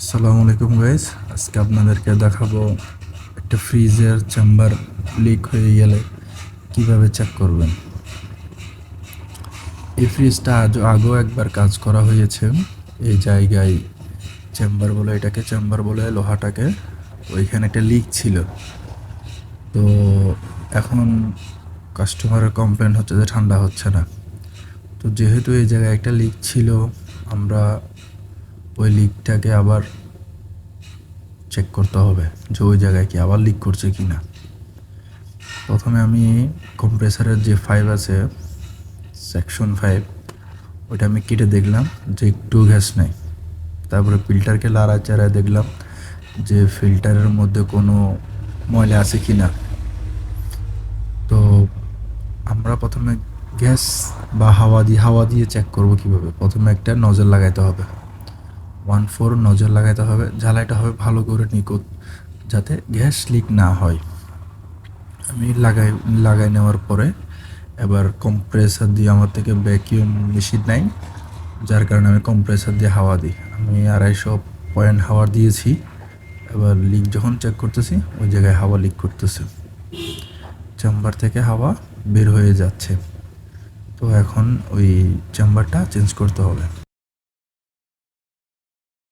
আসসালামু আলাইকুম গাইস আজকে আপনাদেরকে দেখাবো একটা ফ্রিজের চেম্বার লিক হয়ে গেলে কীভাবে চেক করবেন। এই ফ্রিজটা আজ আগেও একবার কাজ করা হয়েছে। এই জায়গায় চেম্বার বলে এটাকে চেম্বার বলে লোহাটাকে, ওইখানে একটা লিক ছিল। তো এখন কাস্টমারের কমপ্লেন হচ্ছে যে ঠান্ডা হচ্ছে না। তো যেহেতু এই জায়গায় একটা লিক ছিল, আমরা ওই লিকটাকে আবার চেক করতে হবে যে ওই জায়গায় কি আবার লিক করছে কি না। প্রথমে আমি কম্প্রেসারের যে ফাইভ আছে সেকশন ফাইভ ওইটা আমি কেটে দেখলাম যে একটু গ্যাস নেই। তারপরে ফিল্টারকে লাড়া চাড়ায় দেখলাম যে ফিল্টারের মধ্যে কোনো ময়লা আছে কি না। তো আমরা প্রথমে গ্যাস বা হাওয়া দিয়ে হাওয়া দিয়ে চেক করব কীভাবে? প্রথমে একটা নজর লাগাইতে হবে। ওয়ান ফোর নজর লাগাইতে হবে জ্বালাইটা হবে ভালো করে নিখুঁত যাতে গ্যাস লিক না হয়। আমি লাগাই লাগাই নেওয়ার পরে এবার কম্প্রেসার দিয়ে আমার থেকে ভ্যাকিউম মেশিন নাই, যার কারণে আমি কম্প্রেসার দিয়ে হাওয়া দিই। আমি আড়াইশো পয়েন্ট হাওয়া দিয়েছি, এবার লিক যখন চেক করতেছি, ওই জায়গায় হাওয়া লিক করতেছে। চেম্বার থেকে হাওয়া বের হয়ে যাচ্ছে। তো এখন ওই চেম্বারটা চেঞ্জ করতে হবে।